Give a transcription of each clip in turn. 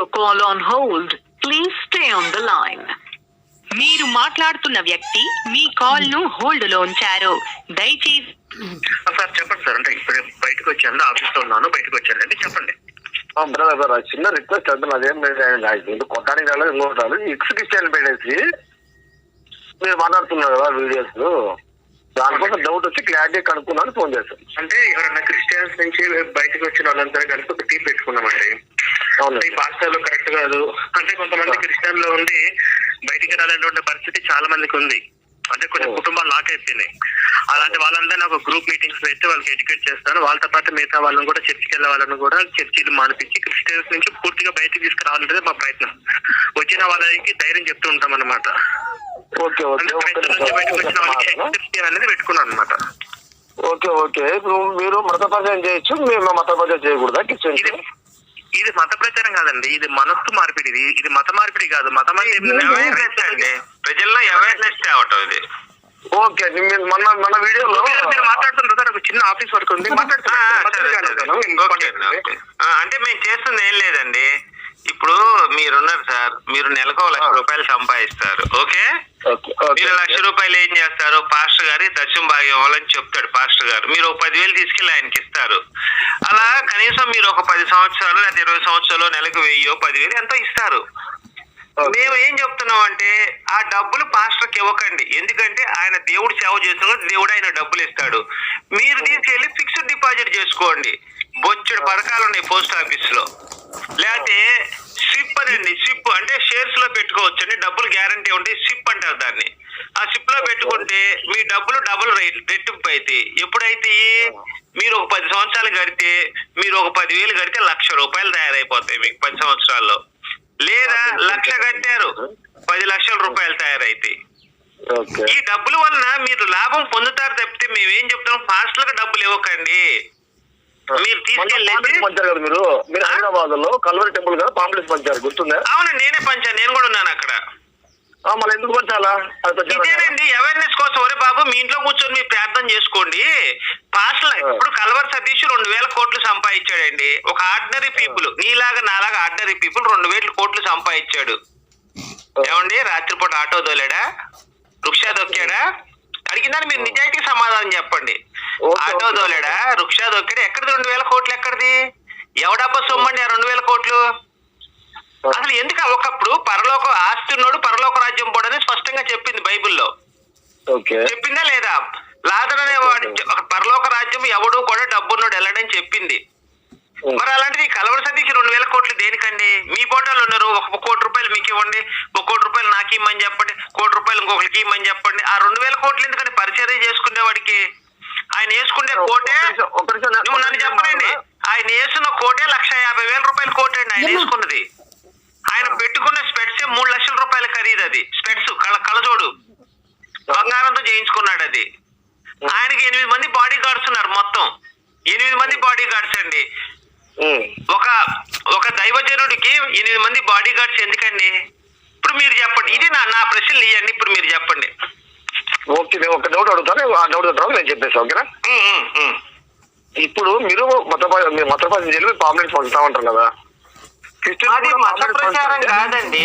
your call on hold. Please stay on the line. మీరు మాట్లాడుతున్న వ్యక్తి మీ కాల్ను హోల్డ్లో ఉంచారు. దయచేసి సార్ చెప్పండి సార్. అంటే ఇప్పుడు బయటకు వచ్చాను ఆఫీస్లో ఉన్నాను బయటకు వచ్చాను. అండి చెప్పండి. బ్రదర్ చిన్న రిక్వెస్ట్ అంటే నాదేం లేదు కొట్టడానికి రాలేదు ఇంకోటి రాలేదు. ఎక్స్క్రిప్షన్ పెట్టేసి మీరు మాట్లాడుతున్నారు కదా వీడియోస్. దానికోసం డౌట్ వచ్చి క్లారిటీ కనుక్కున్నాను ఫోన్ చేశాను. అంటే ఎవరన్నా క్రిస్టియన్స్ నుంచి బయటకు వచ్చిన వాళ్ళంతా కలిపి ఒక టీం పెట్టుకున్నామండి. ఈ పాస్టర్లు కరెక్ట్ కాదు. అంటే కొంతమంది క్రిస్టియన్లో ఉండి బయటికి రాలేటువంటి పరిస్థితి చాలా మందికి ఉంది. అంటే కొన్ని. కుటుంబాలు లాక్ అయిపోయినాయి. అలాంటి వాళ్ళందరినీ ఒక గ్రూప్ మీటింగ్స్ పెట్టి వాళ్ళకి ఎడ్యుకేట్ చేస్తాను. వాళ్ళతో పాటు మిగతా వాళ్ళని కూడా చర్చికి వెళ్ళే వాళ్ళని కూడా చర్చిలు మానిపించి క్రిస్టియన్స్ నుంచి పూర్తిగా బయటకు తీసుకురావాలనేది మా ప్రయత్నం. వచ్చిన వాళ్ళకి ధైర్యం చెప్తూ ఉంటాం అనమాట బయటకు వచ్చిన వాళ్ళకి. క్రిస్టియన్ అనేది పెట్టుకున్నాను అనమాట ఓకే ఓకే. మీరు మత చేయొచ్చు మేము మత చేయకూడదా? క్రిస్టియన్స్ ఇది మత ప్రచారం కాదండి. ఇది మనస్సు మార్పిడి. ఇది ఇది మత మార్పిడి కాదు. మతం అంటే ప్రజల్లో అవేర్నెస్ తేవటం ఇది. ఓకే మన మన వీడియోలో మీరు మాట్లాడుతున్నారు సార్ ఒక చిన్న ఆఫీస్ వర్క్ ఉంది. అంటే మేము చేస్తుంది ఏం లేదండి. ఇప్పుడు మీరున్నారు సార్. మీరు నెలకు లక్ష రూపాయలు సంపాదిస్తారు. ఓకే? మీరు లక్ష రూపాయలు ఏం చేస్తారు? పాస్టర్ గారి దశం భాగ్యం ఇవ్వాలని చెప్తాడు పాస్టర్ గారు. మీరు ఒక పదివేలు తీసుకెళ్ళి ఆయనకి ఇస్తారు. అలా కనీసం మీరు ఒక పది సంవత్సరాలు లేదా ఇరవై సంవత్సరాలు నెలకు వెయ్యో పదివేలు ఎంతో ఇస్తారు. మేము ఏం చెప్తున్నాం అంటే ఆ డబ్బులు పాస్టర్కి ఇవ్వకండి. ఎందుకంటే ఆయన దేవుడు సేవ చేస్తున్నప్పుడు దేవుడు ఆయన డబ్బులు ఇస్తాడు. మీరు తీసుకెళ్ళి ఫిక్స్డ్ డిపాజిట్ చేసుకోండి. బొచ్చుడు పథకాలు ఉన్నాయి పోస్ట్ ఆఫీస్లో లేకపోతే స్విప్ అనండి స్విప్ అంటే షేర్స్లో పెట్టుకోవచ్చు అండి డబ్బులు గ్యారంటీ ఉంటే స్విప్ అంటారు దాన్ని ఆ స్విప్లో పెట్టుకుంటే మీ డబ్బులు డబుల్ రేట్ రెట్టింపు అవుతాయి ఎప్పుడైతే మీరు ఒక పది సంవత్సరాలు కడితే మీరు ఒక పదివేలు కడితే లక్ష రూపాయలు తయారైపోతాయి మీకు పది సంవత్సరాల్లో. లేదా లక్ష కట్టారు పది లక్షల రూపాయలు తయారైతాయి. ఓకే. ఈ డబ్బుల వలన మీరు లాభం పొందుతారు తప్పితే మేమేం చెప్తాం? ఫాస్ట్లకు డబ్బులు ఇవ్వకండి. మీరు తీసుకెళ్ళి మీరు? హైదరాబాద్లో కల్వరి టెంపుల్ కదా పాంప్లెట్స్ పంచారు గుర్తుందా? అవునండి నేనే పంచాను నేను కూడా ఉన్నాను అక్కడ. మళ్ళీ ఎందుకు పంచాలా? అది పంచారా? ఇదేనండి అవేర్నెస్ కోసం. ఒరే బాబు మీ ఇంట్లో కూర్చొని మీరు ప్రార్థన చేసుకోండి. పాస్టల్ ఇప్పుడు కల్వర్ సతీష్ రెండు వేల కోట్లు సంపాదించాడండి. ఒక ఆర్డినరీ పీపుల్ నీలాగా నాలాగా ఆర్డినరీ పీపుల్ రెండు వేల కోట్లు సంపాదించాడు. ఏమండి రాత్రిపూట ఆటో తోలాడా? రుక్షా దొక్కాడా? అడిగిందని మీరు నిజాయితీ సమాధానం చెప్పండి. ఆటో. తోలాడా? రుక్షా దొక్కాడా? ఎక్కడిది రెండు వేల కోట్లు ఎక్కడిది? ఎవడబ్బా సొమ్మండి ఆ రెండు వేల కోట్లు? అసలు ఎందుకు ఒకప్పుడు పరలోక ఆస్తి ఉన్నోడు పరలోక రాజ్యం పోడని స్పష్టంగా చెప్పింది బైబిల్లో. ఓకే. చెప్పిందా లేదా? లాదర్ అనేవాడు ఒక పరలోక రాజ్యం ఎవడు కూడా డబ్బున్నోడు వెళ్ళడని చెప్పింది. మరి అలాంటిది కలవర సతీకి రెండు వేల కోట్లు దేనికండి? మీ పోటాలు ఉన్నారు. ఒక కోటి రూపాయలు మీకు ఇవ్వండి. ఒక కోటి రూపాయలు నాకు ఇమ్మని చెప్పండి. కోటి రూపాయలు ఇంకొకరికి ఇమ్మని చెప్పండి. ఆ రెండు వేల కోట్లు ఎందుకని పరిచయం చేసుకునేవాడికి? ఆయన వేసుకునే కోటే నువ్వు నన్ను చెప్పనండి ఆయన వేసుకున్న కోటే లక్ష యాభై వేల రూపాయల కోటే అండి ఆయన వేసుకున్నది. ఆయన పెట్టుకున్న స్పెట్స్ మూడు లక్షల రూపాయల ఖరీదు అది. స్పెట్స్ కళ్ళ కళ్ళజోడు బంగారంతో చేయించుకున్నాడు అది. ఆయనకి ఎనిమిది మంది బాడీ గార్డ్స్ ఉన్నారు మొత్తం. ఎనిమిది మంది బాడీ గార్డ్స్ అండి. ఒక ఒక దైవజనుడికి ఎనిమిది మంది బాడీ గార్డ్స్ ఎందుకండి? ఇప్పుడు మీరు చెప్పండి. ఇది నా నా ప్రశ్నలు ఇవ్వండి ఇప్పుడు మీరు చెప్పండి. ఓకే నేను ఒక డౌట్ అడుగుతాను. ఆ డౌట్ తర్వాత నేను చెప్పేసి ఓకేనా. ఇప్పుడు మీరు మత మీరు మత ప్రచారం చేయాలి పాంప్లెట్స్ పంచుతా ఉంటారు కదా. అది మత ప్రచారం? కాదండి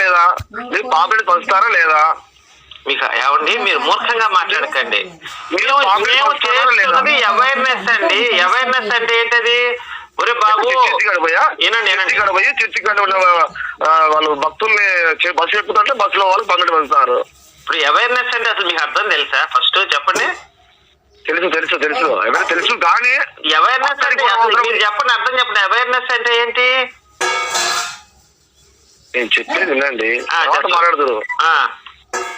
లేదా? మీరు పాంప్లెట్స్ పంచుతారా లేదా? మీకు ఏమండి? మీరు మూర్ఖంగా మాట్లాడకండి. మీరు మేము? చేస్తున్నది అవేర్నెస్ అండి. అవేర్నెస్ అంటే ఏంటది? ఒరే బాబు. పోయా చర్చి కాడ వాళ్ళు భక్తుల్ని బస్సు ఎక్కుతుంటే బస్సులో వాళ్ళు పంగడి పంచుతారు ఇప్పుడు అవేర్నెస్ అంటే అసలు మీకు అర్థం తెలుసా? ఫస్ట్ చెప్పండి. తెలుసు తెలుసు తెలుసు. ఎవరైనా తెలుసు కానీ అవేర్నెస్ అంటే అసలు మీరు చెప్పండి అర్థం చెప్పండి. అవేర్నెస్ అంటే ఏంటి? నేను చెప్పేది వినండి. మాట్లాడుతురు ఆ.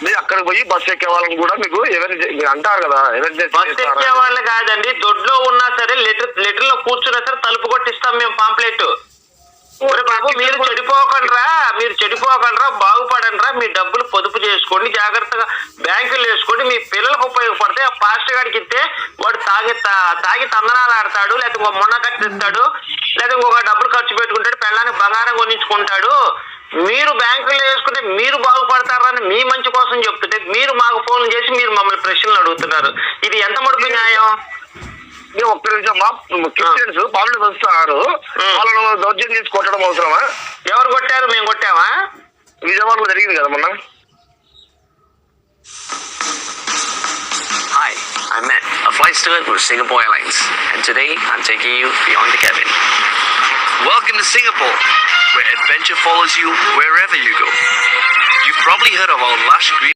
మీరు అక్కడికి పోయి బస్సు ఎక్కే వాళ్ళని కూడా మీకు ఎవరి అంటారు కదా ఎవరి బస్ ఎక్కే వాళ్ళు కాదండి. దొడ్లో ఉన్నా సరే లెటర్ లెటర్లో కూర్చున్నా సరే తలుపు కొట్టిస్తాం మేము పాంప్లెట్ బాబు మీరు చెడిపోకండిరా మీరు చెడిపోకండిరా బాగుపడండిరా మీ డబ్బులు పొదుపు చేసుకోండి జాగ్రత్తగా బ్యాంకులు వేసుకోండి మీ పిల్లలకు ఉపయోగపడతాయి ఆ పాస్ట్ గారికి ఇస్తే వాడు తాగి తాగి తందనాలు ఆడతాడు లేకపోతే ఇంకో మొన్న కట్టిస్తాడు లేకపోతే ఇంకొక డబ్బులు ఖర్చు పెట్టుకుంటాడు పెళ్ళానికి బంగారం కొనించుకుంటాడు మీరు బ్యాంకులో వేసుకుంటే మీరు బాగుపడతారని మీ మంచి కోసం చెప్తుంటే మీరు మాకు ఫోన్ చేసి మీరు మమ్మల్ని ప్రశ్నలు అడుగుతున్నారు. ఇది ఎంత మడుపు న్యాయం? నేను ఒక్క నిమిషం మా క్రిస్టియన్స్ పనులు వస్తున్నారు వాళ్ళను దౌర్జన్యం చేసి కొట్టడం అవసరమా ఎవరు కొట్టారు మేము కొట్టామా విజయవాడలో జరిగింది కదా మొన్న Hi, I'm Matt, a flight steward with Singapore Airlines, and today I'm taking you beyond the cabin. Welcome to Singapore, where adventure follows you wherever you go. You've probably heard of our lush green